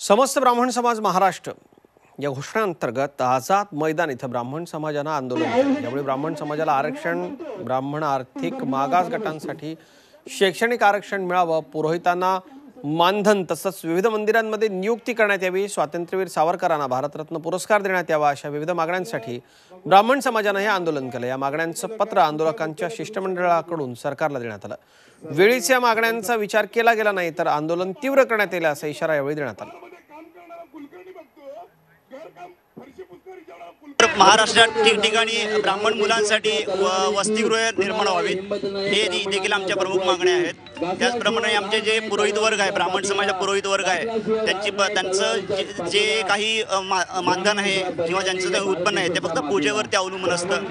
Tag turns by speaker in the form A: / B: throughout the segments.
A: समस्त ब्राह्मण समाज महाराष्ट्र या घोषणेअंतर्गत आझाद मैदान इथं ब्राह्मण समाजानं आंदोलन केलं. ब्राह्मण समाजाला आरक्षण ब्राह्मण आर्थिक मागास गटांसाठी शैक्षणिक आरक्षण मिळावं पुरोहितांना मानधन तसंच विविध मंदिरांमध्ये नियुक्ती करण्यात यावी. स्वातंत्र्यवीर सावरकरांना भारतरत्न पुरस्कार देण्यात यावा अशा विविध मागण्यांसाठी ब्राह्मण समाजानं हे आंदोलन केलं. या मागण्यांचं पत्र आंदोलकांच्या शिष्टमंडळाकडून सरकारला देण्यात आलं. वेळीच या मागण्यांचा विचार केला गेला नाही तर आंदोलन तीव्र करण्यात येईल असा इशारा यावेळी देण्यात आला.
B: तर महाराष्ट्रात ठिकठिकाणी ब्राह्मण मुलांसाठी व- वसतिगृह निर्माण व्हावीत हे देखील आमच्या प्रमुख मागण्या आहेत. त्याचप्रमाणे आमचे जे पुरोहित वर्ग आहे ब्राह्मण समाजाचा पुरोहित वर्ग आहे त्यांची त्यांचं जे- जे काही मानधन आहे किंवा ज्यांचं ते उत्पन्न आहे ते फक्त पूजेवर ते अवलंबून असतं.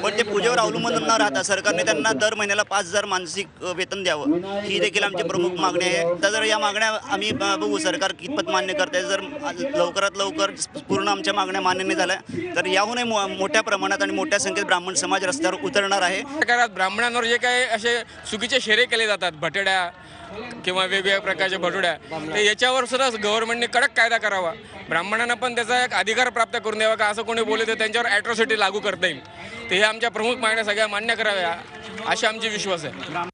B: पण ते पूजेवर अवलंबून न राहता सरकारने त्यांना दर महिन्याला पाच हजार मानसिक वेतन द्यावं. ही देखील आमची प्रमुख मागणी आहे. तर जर या मागण्या आम्ही बघू सरकार कितपत मान्य करते जर लवकरात लवकर पूर्ण आमच्या मागण्या मान्य नाही झाल्या तर याहूनही मोठ्या प्रमाणात आणि मोठ्या संख्येत ब्राह्मण समाज रस्त्यावर उतरणार आहे.
C: ब्राह्मणांवर जे काही असे चुकीचे शेरे केले जातात भटड्या किंवा वेगवेगळ्या प्रकारच्या भटुड्या तर याच्यावर सुद्धा गव्हर्नमेंटने कडक कायदा करावा. ब्राह्मणांना पण त्याचा एक अधिकार प्राप्त करून द्यावा का असं कोणी बोलले तर त्यांच्यावर ॲट्रॉसिटी लागू करता येईल. तर हे आमच्या प्रमुख मागण्या सगळ्या मान्य कराव्या अशी आमची विश्वास आहे.